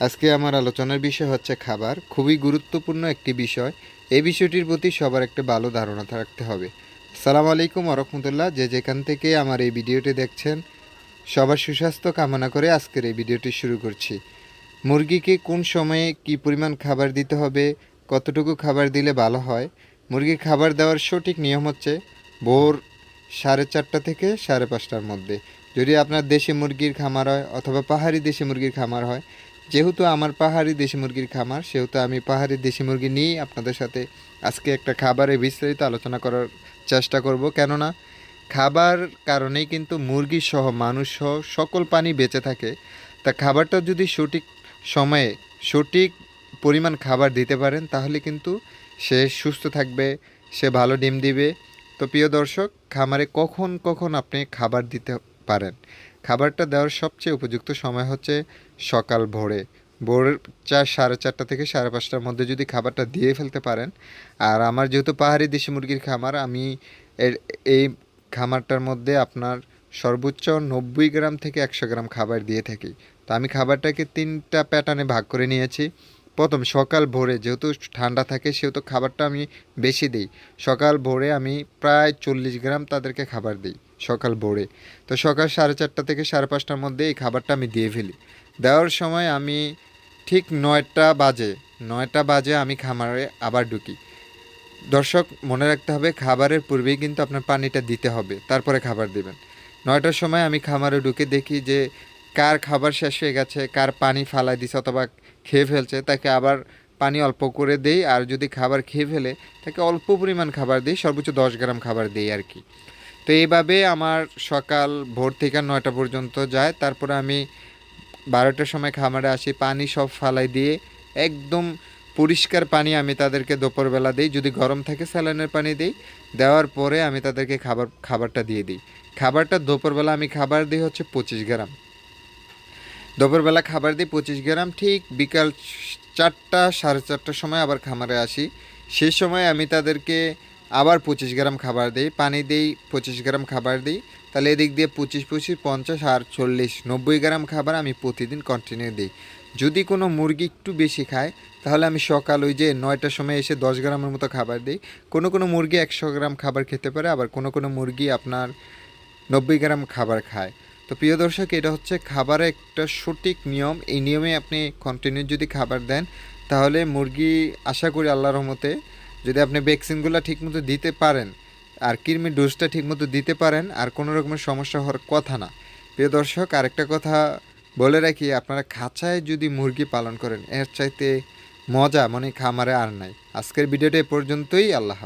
আজকে আমার আলোচনার বিষয় হচ্ছে খাবার। খুবই গুরুত্বপূর্ণ একটি বিষয়। এই বিষয়টির প্রতি সবার একটা ভালো ধারণা থাকতে হবে। সালাম আলাইকুম আরহামতুল্লাহ যে যেখান থেকে আমার এই ভিডিওটি দেখছেন, সবার সুস্বাস্থ্য কামনা করে আজকের এই ভিডিওটি শুরু করছি। মুরগিকে কোন সময়ে কি পরিমাণ খাবার দিতে হবে, কতটুকু খাবার দিলে ভালো হয়, মুরগির খাবার দেওয়ার সঠিক নিয়ম হচ্ছে ভোর সাড়ে চারটা থেকে সাড়ে পাঁচটার মধ্যে। যদি আপনার দেশি মুরগির খামার হয় অথবা পাহাড়ি দেশি মুরগির খামার হয় যেহেতু আমার পাহাড়ি দেশি মুরগির খামার, সেহেতু আমি পাহাড়ি দেশি মুরগি নিয়েই আপনাদের সাথে আজকে একটা খাবারে বিস্তারিত আলোচনা করার চেষ্টা করব। কেননা খাবার কারণেই কিন্তু মুরগি সহ মানুষ সহ সকল প্রাণী বেঁচে থাকে। তা খাবারটা যদি সঠিক সময়ে সঠিক পরিমাণ খাবার দিতে পারেন, তাহলে কিন্তু সে সুস্থ থাকবে, সে ভালো ডিম দিবে। তো প্রিয় দর্শক, খামারে কখন কখন আপনি খাবার দিতে পারেন? খাবারটা দেওয়ার সবচেয়ে উপযুক্ত সময় হচ্ছে সকাল ভোরে। ভোর চার, সাড়ে চারটা থেকে সাড়ে পাঁচটার মধ্যে যদি খাবারটা দিয়ে ফেলতে পারেন, আর আমার যেহেতু পাহাড়ি দেশি মুরগির খামার, আমি এর, এই খামারটার মধ্যে আপনার সর্বোচ্চ নব্বই গ্রাম থেকে একশো গ্রাম খাবার দিয়ে থাকি। তো আমি খাবারটাকে তিনটা প্যাটার্নে ভাগ করে নিয়েছি। প্রথম সকাল ভোরে যেহেতু ঠান্ডা থাকে, সেহেতু খাবারটা আমি বেশি দিই। সকাল ভোরে আমি প্রায় চল্লিশ গ্রাম তাদেরকে খাবার দিই, সকাল ভোরে। তো সকাল সাড়ে চারটা থেকে সাড়ে পাঁচটার মধ্যে এই খাবারটা আমি দিয়ে ফেলি। দেওয়ার সময় আমি ঠিক নয়টা বাজে নয়টা বাজে আমি খামারে আবার ঢুকি। দর্শক, মনে রাখতে হবে, খাবারের পূর্বেই কিন্তু আপনার পানিটা দিতে হবে, তারপরে খাবার দিবেন। নয়টার সময় আমি খামারে ঢুকে দেখি যে কার খাবার শেষ হয়ে গেছে, কার পানি ফালাই দিছে অথবা খেয়ে ফেলছে, তাকে আবার পানি অল্প করে দেই, আর যদি খাবার খেয়ে ফেলে, তাকে অল্প পরিমাণ খাবার দিই, সর্বোচ্চ দশ গ্রাম খাবার দিই আর কি। তো এইভাবে আমার সকাল ভোর থেকে নয়টা পর্যন্ত যায়। তারপরে আমি বারোটার সময় খামারে আসি, পানি সব ফালাই দিয়ে একদম পরিষ্কার পানি আমি তাদেরকে দুপুরবেলা দিই। যদি গরম থাকে, স্যালাইনের পানি দিই। দেওয়ার পরে আমি তাদেরকে খাবার, খাবারটা দিয়ে দিই। খাবারটা দুপুরবেলা আমি খাবার দিই হচ্ছে পঁচিশ গ্রাম। দুপুরবেলা খাবার দিই পঁচিশ গ্রাম, ঠিক বিকাল চারটা, সাড়ে চারটার সময় আবার খামারে আসি। সেই সময় আমি তাদেরকে আবার পঁচিশ গ্রাম খাবার দিই, পানি দিই, পঁচিশ গ্রাম খাবার দিই। তাহলে এদিক দিয়ে পঁচিশ পঁচিশ, পঞ্চাশ আর চল্লিশ, নব্বই গ্রাম খাবার আমি প্রতিদিন কন্টিনিউ দিই। যদি কোনো মুরগি একটু বেশি খায়, তাহলে আমি সকাল ওই যে নয়টার সময় এসে দশ গ্রামের মতো খাবার দিই। কোনো কোনো মুরগি একশো গ্রাম খাবার খেতে পারে, আবার কোনো কোনো মুরগি আপনার নব্বই গ্রাম খাবার খায়। তো প্রিয় দর্শক, এটা হচ্ছে খাবারের একটা সঠিক নিয়ম। এই নিয়মে আপনি কন্টিনিউ যদি খাবার দেন, তাহলে মুরগি আশা করি আল্লাহর রহমতে যদি আপনি ভ্যাকসিনগুলো ঠিকমতো দিতে পারেন, আর কৃমি ডোজটা ঠিকমতো দিতে পারেন, আর কোনো রকমের সমস্যা হওয়ার কথা না। প্রিয় দর্শক, আরেকটা কথা বলে রাখি, আপনারা খাঁচায় যদি মুরগি পালন করেন, এর চাইতে মজা মানে খামারে আর নাই। আজকের ভিডিওটা এ পর্যন্তই, আল্লাহ